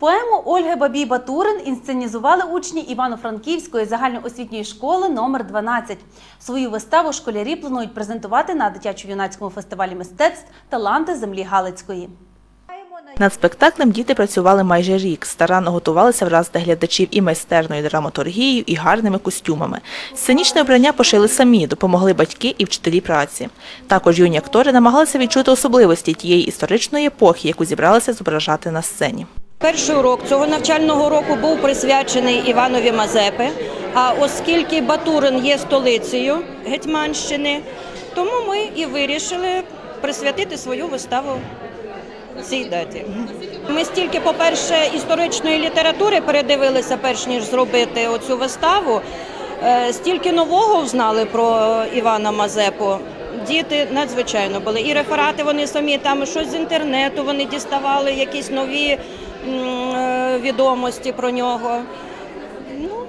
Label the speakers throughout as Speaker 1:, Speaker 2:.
Speaker 1: Поему Ольги Бабій Батурин інсценізували учні Івано-Франківської загальноосвітньої школи номер 12. Свою виставу школярі планують презентувати на дитячо-юнацькому фестивалі мистецтв Таланти землі Галицької.
Speaker 2: Над спектаклем діти працювали майже рік, старанно готувалися вразити глядачів і майстерною драматургією, і гарними костюмами. Сценічне обрання пошили самі, допомогли батьки і вчителі праці. Також юні актори намагалися відчути особливості тієї історичної епохи, яку зібралися зображати на сцені.
Speaker 3: Перший урок цього навчального року був присвячений Іванові Мазепи. А оскільки Батурин є столицею Гетьманщини, тому ми і вирішили присвятити свою виставу цій даті. Ми стільки, по-перше, історичної літератури передивилися, перш ніж зробити оцю виставу. е, Стільки нового знали про Івана Мазепу. Діти надзвичайно були. І реферати вони самі там щось з інтернету вони діставали, якісь нові відомості про нього. Ну,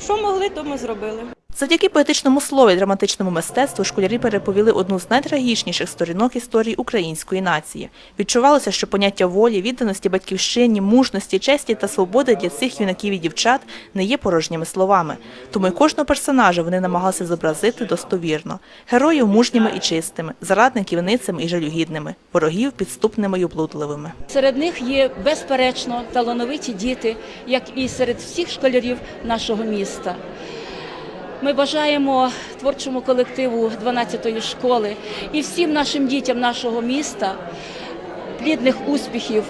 Speaker 3: що могли, то ми зробили.
Speaker 2: Завдяки поетичному слову і драматичному мистецтву школярі переповіли одну з найтрагічніших сторінок історії української нації. Відчувалося, що поняття волі, відданості батьківщині, мужності, честі та свободи для цих юнаків і дівчат не є порожніми словами. Тому й кожного персонажа вони намагалися зобразити достовірно. Героїв мужніми і чистими, зарадників ницими і жалюгідними, ворогів підступними й облудливими.
Speaker 4: Серед них є безперечно талановиті діти, як і серед всіх школярів нашого міста. Ми бажаємо творчому колективу 12-ї школи і всім нашим дітям нашого міста плідних успіхів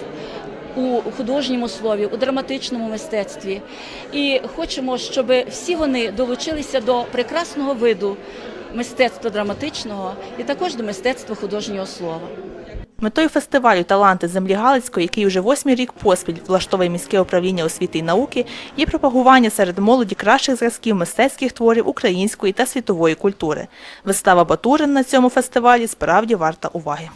Speaker 4: у художньому слові, у драматичному мистецтві. І хочемо, щоб всі вони долучилися до прекрасного виду мистецтва драматичного і також до мистецтва художнього слова.
Speaker 2: Метою фестивалю Таланти землі Галицької, який уже восьмий рік поспіль влаштовує міське управління освіти і науки, є пропагування серед молоді кращих зразків мистецьких творів української та світової культури. Вистава Батурин на цьому фестивалі справді варта уваги.